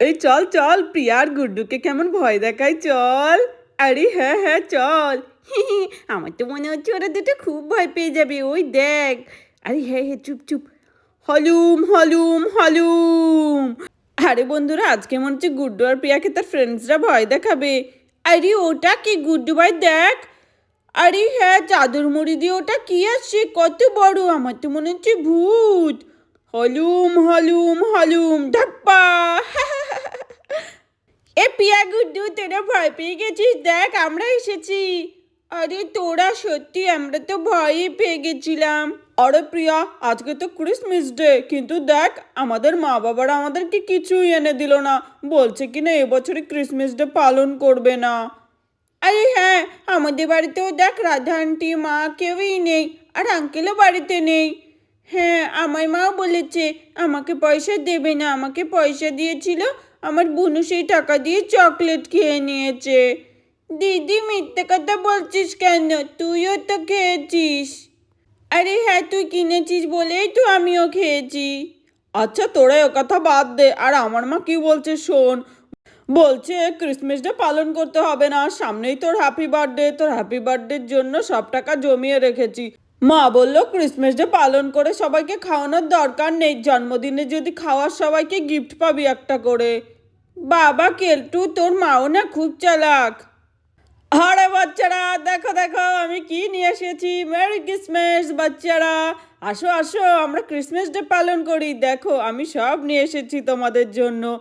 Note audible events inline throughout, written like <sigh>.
এই চল চল প্রিয়ার গুড্ডুকে কেমন ভয় দেখায়, চল। আরে হ্যাঁ হ্যাঁ চল। আমার তো মনে হচ্ছে ওরা দুটো খুব ভয় পেয়ে যাবে, ওই দেখ। আরে হ্যাঁ হ্যাঁ চুপ চুপ। হলুম হলুম হলুম। আরে বন্ধুরা, আজকে মনে হচ্ছে গুড্ডু আর প্রিয়াকে তার ফ্রেন্ডসরা ভয় দেখাবে। আরে ওটা কি গুড্ডু ভাই, দেখ। আরে হ্যাঁ চাদর মুড়ি দিয়ে ওটা কি আসছে? কত বড়, আমার তো মনে হচ্ছে ভূত। হলুম হলুম হলুম ধাপ্পা এ পিয়া গুড্ডু তোরা ভয় পেয়ে গেছিস? দেখ, আমরা এসেছি। আরে, তোরা সত্যি, আমরা তো ভয়ই পেয়ে গেছিলাম। আরে প্রিয়া, আজকে তো ক্রিসমাস ডে কিন্তু দেখ, আমাদের মা বাবারা আমাদেরকে কিছুই এনে দিল না। বলছে কিনা এবছরে ক্রিসমাস ডে পালন করবে না। আরে হ্যাঁ আমাদের বাড়িতেও দেখ, রাধা আন্টি, মা কেউই নেই, আর আঙ্কেলও বাড়িতে নেই। হ্যাঁ আমার মাও বলেছে, আমাকে পয়সা দেবে না, আমাকে পয়সা দিয়েছিল আমার বুনু সেই টাকা দিয়ে চকলেট খেয়ে নিয়েছে। দিদি, মিথ্যে কথা বলছিস কেন? তুইও তো খেয়েছিস। আরে হ্যাঁ তুই কিনেছিস বলেই তো আমিও খেয়েছি। আচ্ছা তোরা ও কথা বাদ দে। আর আমার মা কি বলছে শোন। বলছে ক্রিসমাস ডে পালন করতে হবে না। সামনেই তোর হ্যাপি বার্থডে তোর হ্যাপি বার্থডের জন্য সব টাকা জমিয়ে রেখেছি। মা বলল ক্রিসমাস ডে পালন করে সবাইকে খাওয়ানোর দরকার নেই। জন্মদিনে যদি খাওয়ার সবাইকে গিফট পাবি একটা করে। বাবা কেলটু, তোর মাও না খুব চালাক। আরে বাচ্চারা, দেখো দেখো, আমি কি নিয়ে এসেছি? মেরি ক্রিসমাস বাচ্চারা। আসো আসো, আমরা ক্রিসমাস ডে পালন করি। দেখো, আমি সব নিয়ে এসেছি তোমাদের জন্য।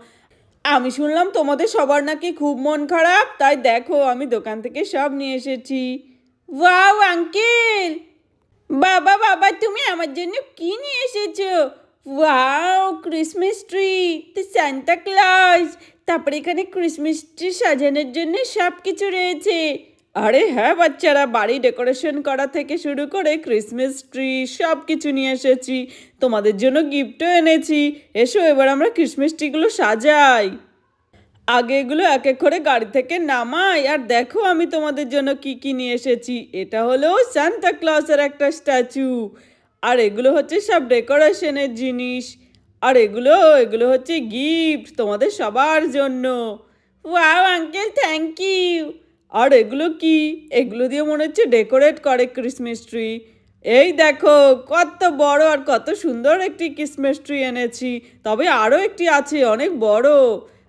আমি শুনলাম তোমাদের সবার নাকি খুব মন খারাপ, তাই দেখো, আমি দোকান থেকে সব নিয়ে এসেছি। ওয়াও আঙ্কেল বাবা বাবা, তুমি আমার জন্য কি নিয়ে এসেছ? Wow christmas tree santa claus তারপরে এখানে ক্রিসমাস ট্রি সাজানোর জন্য সব কিছু রয়েছে। আরে হ্যাঁ বাচ্চারা, বাড়ি ডেকোরেশন করা থেকে শুরু করে ক্রিসমাস ট্রি সব কিছু নিয়ে এসেছি। তোমাদের জন্য গিফটও এনেছি। এসো, এবার আমরা ক্রিসমাস ট্রিগুলো সাজাই। আগে এগুলো এক এক করে গাড়ি থেকে নামাই। আর দেখো, আমি তোমাদের জন্য কি কি নিয়ে এসেছি। এটা হলো সান্তা ক্লসের একটা স্ট্যাচু আর এগুলো হচ্ছে সব ডেকোরেশনের জিনিস। আর এগুলো এগুলো হচ্ছে গিফট তোমাদের সবার জন্য। ওয়াও আঙ্কেল থ্যাংক ইউ আর এগুলো কি? এগুলো দিয়ে মনে হচ্ছে ডেকোরেট করে ক্রিসমাস ট্রি এই দেখো, কত বড় আর কত সুন্দর একটি ক্রিসমাস ট্রি এনেছি। তবে আরও একটি আছে, অনেক বড়।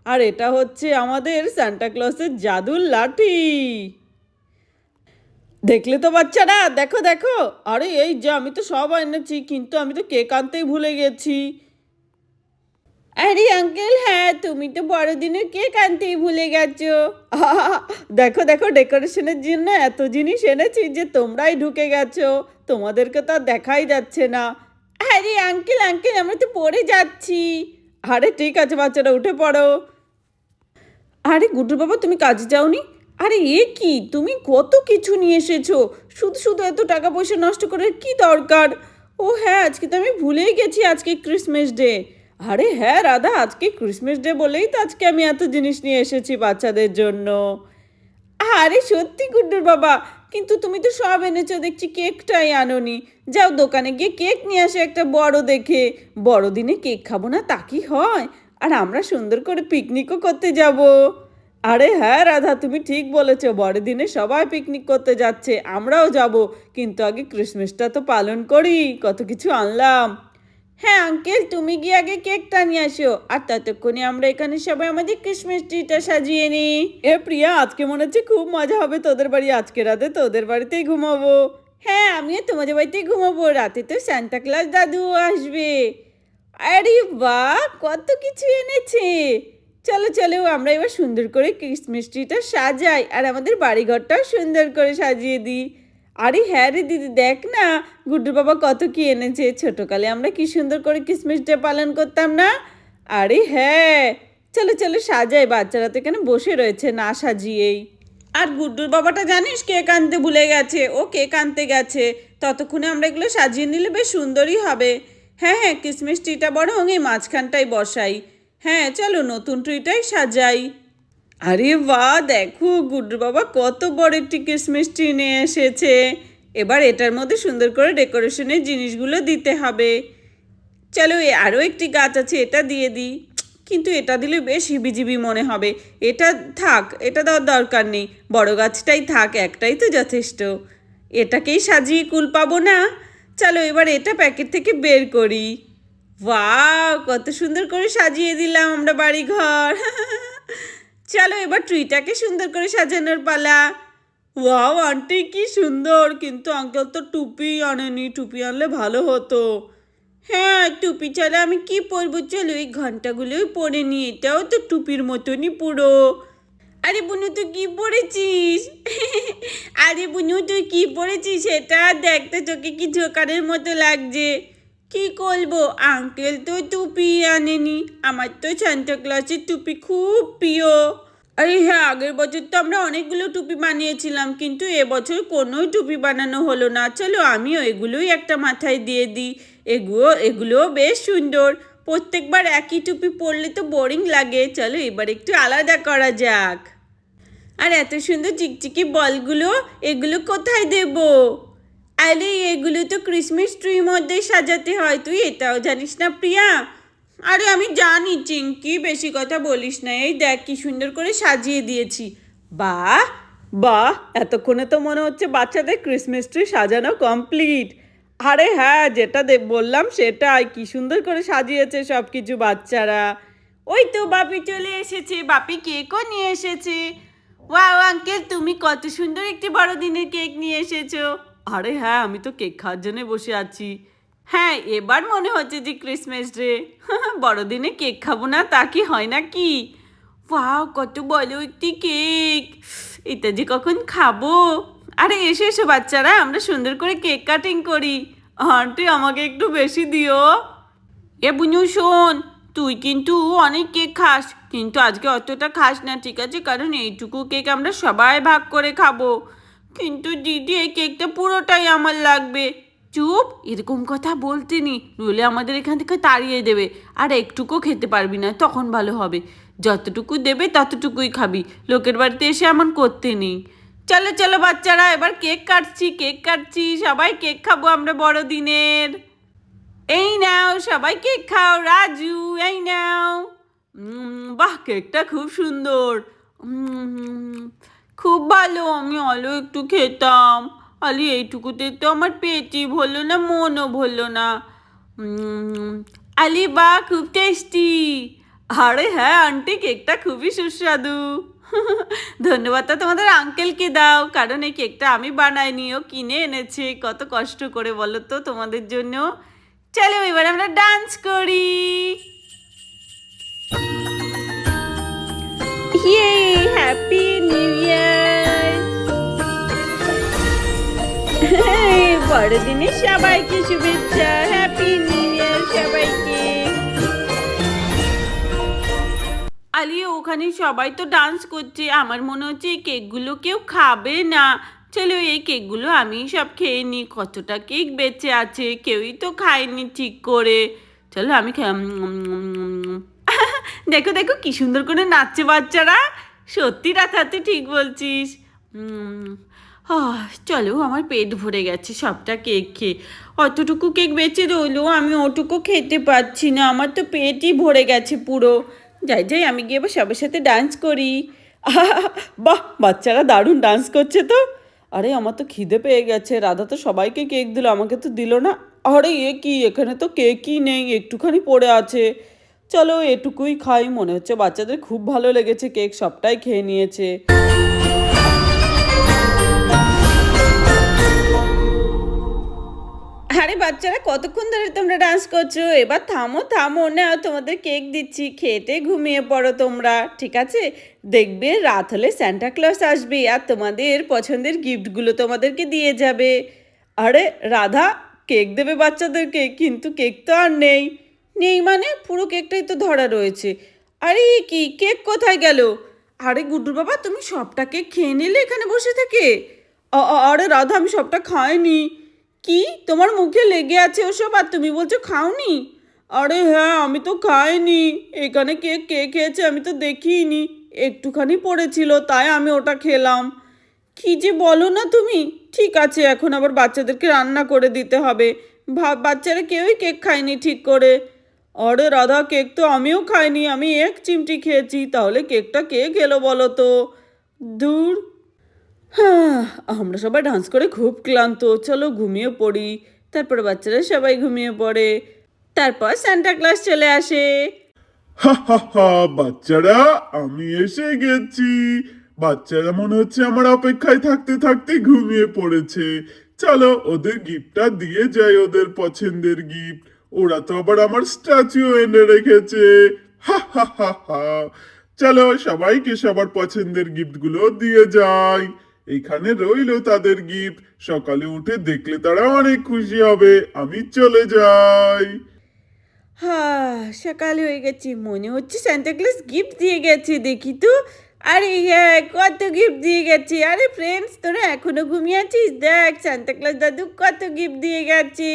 আর এটা হচ্ছে আমাদের সান্টা ক্লসের জাদুর লাঠি। দেখলে তো বাচ্চারা, দেখো দেখো। আরে, এই যে আমি তো সব এনেছি, কিন্তু আমি তো কেক আনতেই ভুলে গেছি। আরে আঙ্কেল হ্যাঁ তুমি তো বড়দিনের কেক আনতেই ভুলে গেছো। <laughs> দেখো দেখো ডেকোরেশনের জন্য এত জিনিস এনেছি যে তোমরাই ঢুকে গেছো। তোমাদেরকে তো আর দেখাই যাচ্ছে না। আরে আঙ্কেল আঙ্কেল আমরা তো পড়ে যাচ্ছি। আরে, ঠিক আছে, বাচ্চারা, উঠে পড়ো। আরে গুড্ডু বাবা, তুমি কাজে যাওনি? আরে, এ কি? তুমি কত কিছু নিয়ে এসেছ? শুধু শুধু এত টাকা পয়সা নষ্ট করার কি দরকার? ও হ্যাঁ আজকে তো আমি ভুলেই গেছি, আজকে ক্রিসমাস ডে আরে হ্যাঁ রাধা, আজকে ক্রিসমাস ডে বলেই তো আজকে আমি এত জিনিস নিয়ে এসেছি বাচ্চাদের জন্য। আরে, সত্যি গুড্ডুর বাবা, কিন্তু তুমি তো সব এনেছো, দেখছি কেকটাই আনোনি। যাও দোকানে গিয়ে কেক নিয়ে আসে একটা বড় দেখে। বড়দিনে কেক খাব না তা কি হয়? আর আমরা সুন্দর করে পিকনিকও করতে যাব। আরে হ্যাঁ রাধা, তুমি ঠিক বলেছ। বড়দিনে সবাই পিকনিক করতে যাচ্ছে, আমরাও যাব। কিন্তু আগে ক্রিসমাসটা তো পালন করি, কত কিছু আনলাম। হ্যাঁ আঙ্কেল তুমি গিয়ে আগে কেকটা নিয়ে আসো। আর ততক্ষণে আমরা এখানে সবাই আমাদের ক্রিসমাস ট্রিটা সাজিয়ে নিই। এ প্রিয়া, আজকে মনে হচ্ছে খুব মজা হবে তোদের বাড়ি। আজকে রাতে তোদের বাড়িতেই ঘুমাবো। হ্যাঁ আমিও তোমাদের বাড়িতেই ঘুমাবো। রাতে তো সান্তা ক্লাস দাদুও আসবে। আরে বাহ, কত কিছু এনেছে। চলো চলো, আমরা এবার সুন্দর করে ক্রিসমাস ট্রিটা সাজাই। আর আমাদের বাড়িঘরটাও সুন্দর করে সাজিয়ে দিই। আরে হ্যাঁ রে দিদি, দেখ না গুড্ডু বাবা কত কি এনেছে। ছোটোকালে আমরা কি সুন্দর করে ক্রিসমাস ডে পালন করতাম না? আরে হ্যাঁ চলো চলো, সাজাই। বাচ্চারা তো এখানে বসে রয়েছে না সাজিয়েই। আর গুড্ডুর বাবাটা জানিস কেক আনতে ভুলে গেছে? ও কেক আনতে গেছে? ততক্ষণে আমরা এগুলো সাজিয়ে নিলে বেশ সুন্দরই হবে। হ্যাঁ হ্যাঁ ক্রিসমাস ট্রিটা বরং এই মাঝখানটাই বসাই। হ্যাঁ চলো নতুন ট্রিটাই সাজাই। আরে বাহ, দেখো, গুড্ডু বাবা কত বড় একটি ক্রিসমাস ট্রি নিয়ে এসেছে। এবার এটার মধ্যে সুন্দর করে ডেকোরেশনের জিনিসগুলো দিতে হবে। চলো, এ আরও একটি গাছ আছে, এটা দিয়ে দিই। কিন্তু এটা দিলে বেশ হিবিজিবি মনে হবে। এটা থাক, এটা দেওয়ার দরকার নেই। বড় গাছটাই থাক, একটাই তো যথেষ্ট। এটাকেই সাজিয়ে কুল পাবো না? চলো, এবার এটা প্যাকেট থেকে বের করি। ওয়াও, কত সুন্দর করে সাজিয়ে দিলাম আমরা বাড়ি ঘর চলো এবার ট্রিটাকে সুন্দর করে সাজানোর পালা। ওয়াও, আন্টি কি সুন্দর, কিন্তু আঙ্কেল তো টুপি আনেনি, টুপি আনলে ভালো হতো। হ্যাঁ টুপি ছাড়া আমি কি পরবো? চলো এই ঘন্টাগুলোই পরে নি এটাও তো টুপির মতনই পুরো। আরে বুনু, তুই কি পরেছিস? আরে বুনু, তুই কি পরেছিস? সেটা দেখতে তোকে কি জোকারের মতো লাগছে। কি করব? আঙ্কেল তো টুপি আনেনি। আমার তো সান্তা ক্লাসের টুপি খুব প্রিয়। আরে হ্যাঁ আগের বছর তো আমরা অনেকগুলো টুপি বানিয়েছিলাম, কিন্তু এবছর কোনোই টুপি বানানো হলো না। চলো আমিও এগুলোই একটা মাথায় দিয়ে দিই। এগুলো এগুলোও বেশ সুন্দর। প্রত্যেকবার একই টুপি পরলে তো বোরিং লাগে। চলো এবার একটু আলাদা করা যাক। আর এত সুন্দর চিকচিকি বলগুলো, এগুলো কোথায় দেব? আরে, এগুলো তো ক্রিসমাস ট্রির মধ্যে সাজাতে হয়। তুই এটাও জানিস না, প্রিয়া? আরে, আমি জানি চিঙ্কি বেশি কথা বলিস না। এই দেখ, কি সুন্দর করে সাজিয়ে দিয়েছি। বাহ বাহ, এতক্ষণে তো মনে হচ্ছে বাচ্চাদের ক্রিসমাস ট্রি সাজানো কমপ্লিট আরে হ্যাঁ যেটা বললাম সেটাই, কি সুন্দর করে সাজিয়েছে সব কিছু বাচ্চারা। ওই তো বাপি চলে এসেছে। বাপি কেকও নিয়ে এসেছে। ওয়াও, আঙ্কেল, তুমি কত সুন্দর একটি বড়দিনের কেক নিয়ে এসেছ। আরে হ্যাঁ আমি তো কেক খাওয়ার জন্য বসে আছি। হ্যাঁ এবার মনে হচ্ছে যে ক্রিসমাস ডে <laughs> বড়দিনে কেক খাব না, তা কি হয় না কি ওয়াও, কত বড় একটি কেক। এটা যে কখন খাব? আরে, এসে, এসো বাচ্চারা, আমরা সুন্দর করে কেক কাটিং করি। আন্টি, আমাকে একটু বেশি দিও। এ বুনু, শোন, তুই কিন্তু অনেক কেক খাস, কিন্তু আজকে অতটা খাস না, ঠিক আছে? কারণ এইটুকু কেক আমরা সবাই ভাগ করে খাব। কিন্তু দিদি, এই কেকটা পুরোটাই আমার লাগবে। চুপ, এরকম কথা বলতে নি নইলে আমাদের এখান থেকে তাড়িয়ে দেবে। আর একটুকু খেতে পারবি না, তখন ভালো হবে। যতটুকু দেবে, ততটুকুই খাবি। লোকের বাড়িতে এসে এমন করতে নেই। চলো চলো বাচ্চারা, এবার কেক কাটছি কেক কাটছি। সবাই কেক খাব আমরা বড়দিনের। এই নাও, সবাই কেক খাও, রাজু, এই নাও। বাহ, কেকটা খুব সুন্দর। খুব ভালো, আমি আলো একটু খেতাম। আলি এইটুকুতে তো আমার পেটই ভরলো না, মনও ভরলো না। আলি বা, খুব টেস্টি আরে হ্যাঁ আন্টি কেকটা খুবই সুস্বাদু। <laughs> ধন্যবাদটা তোমাদের আঙ্কেলকে দাও, কারণ এই কেকটা আমি বানাইনি, ও কিনে এনেছে, কত কষ্ট করে বলো তো তোমাদের জন্য। চলো এবার আমরা ডান্স করি। বড়দিনে সবাইকে শুভেচ্ছা হ্যাপি নিউ ইয়ার সবাইকে। আলিয়ে, ওখানে সবাই তো ডান্স করছে। আমার মনে হচ্ছে এই কেকগুলো কেউ খাবে না। চলো, এই কেকগুলো আমি সব খেয়ে নিই। কতটা কেক বেঁচে আছে, কেউই তো খায়নি ঠিক করে। চলো, আমি। <laughs> দেখো দেখো, কি সুন্দর করে নাচছে বাচ্চারা। সত্যি রাথা তুই ঠিক বলছিস। আহ, চলো আমার পেট ভরে গেছে সবটা কেক খেয়ে। অতটুকু কেক বেঁচে রইল আমি ওটুকু খেতে পারছি না আমার তো পেটই ভরে গেছে পুরো। যাই যাই আমি গিয়ে এবার সবার সাথে ডান্স করি। <laughs> বাহ বাচ্চারা দারুণ ডান্স করছে তো। আরে আমার তো খিদে পেয়ে গেছে রাধা তো সবাইকে কেক দিল আমাকে তো দিল না। আরে এ কি এখানে তো কেকই নেই একটুখানি পড়ে আছে। চলো এটুকুই খাই মনে হচ্ছে বাচ্চাদের খুব ভালো লেগেছে কেক সবটাই খেয়ে নিয়েছে। আরে বাচ্চারা, কতক্ষণ ধরে তোমরা ডান্স করছ? এবার থামো থামো, না, তোমাদের কেক দিচ্ছি। খেতে ঘুমিয়ে পড়ো তোমরা, ঠিক আছে? দেখবে রাত হলে স্যান্টা ক্লস আসবে আর তোমাদের পছন্দের গিফটগুলো তোমাদেরকে দিয়ে যাবে। আরে, রাধা কেক দেবে বাচ্চাদেরকে, কিন্তু কেক তো আর নেই। নেই মানে পুরো কেকটাই তো ধরা রয়েছে। আরে, কি কেক কোথায় গেল? আরে, গুড্ডুর বাবা, তুমি সবটা কেক খেয়ে নিলে এখানে বসে থেকে? আরে রাধা, আমি সবটা খাইনি। কি? তোমার মুখে লেগে আছে ওসব আর তুমি বলছো খাওনি? আরে হ্যাঁ আমি তো খাইনি। এখানে কে কে খেয়েছে আমি তো দেখিনি। একটুখানি পড়েছিল, তাই আমি ওটা খেলাম। কি যে বলো না তুমি? ঠিক আছে, এখন আবার বাচ্চাদেরকে রান্না করে দিতে হবে। বাচ্চারা কেউই কেক খায়নি ঠিক করে। আরে রাধা, কেক তো আমিও খাইনি, আমি এক চিমটি খেয়েছি, তাহলে কেকটা কে খেলো বলো তো? দূর হ্যাঁ আমরা সবাই ডান্স করে খুব ক্লান্ত। চলো ঘুমিয়ে পড়ি। তারপর বাচ্চারা সবাই ঘুমিয়ে পড়ে। তারপর সান্টা ক্লাস চলে আসে। হা হা হা, বাচ্চারা, আমি এসে গেছি। বাচ্চারা মনে হচ্ছে আমার অপেক্ষায় থাকতে থাকতে ঘুমিয়ে পড়েছে। চলো, ওদের গিফটটা দিয়ে যাই ওদের পছন্দের গিফট। ওরা তো আবার আমার স্ট্যাচু এনে রেখেছে। হা হা হা হা। চলো, সবাইকে সবার পছন্দের গিফটগুলো দিয়ে যাই। এখানে রইল তাদের গিফট। সকালে উঠে দেখলে তারা অনেক খুশি হবে। আমি চলে যাই। হ্যাঁ সকাল হয়ে গেছে। মনে হচ্ছে সান্টা ক্লাস গিফট দিয়ে গেছে, দেখি তো। আরে হ্যাঁ কত গিফট দিয়ে গেছে। আরে ফ্রেন্ডস তোরা এখনও ঘুমিয়ে আছিস? দেখ সান্টা ক্লাস দাদু কত গিফট দিয়ে গেছে।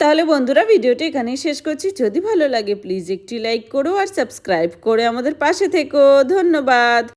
তাহলে বন্ধুরা, ভিডিওটি এখানেই শেষ করছি। যদি ভালো লাগে প্লিজ একটি লাইক করো আর সাবস্ক্রাইব করে আমাদের পাশে থেকো। ধন্যবাদ।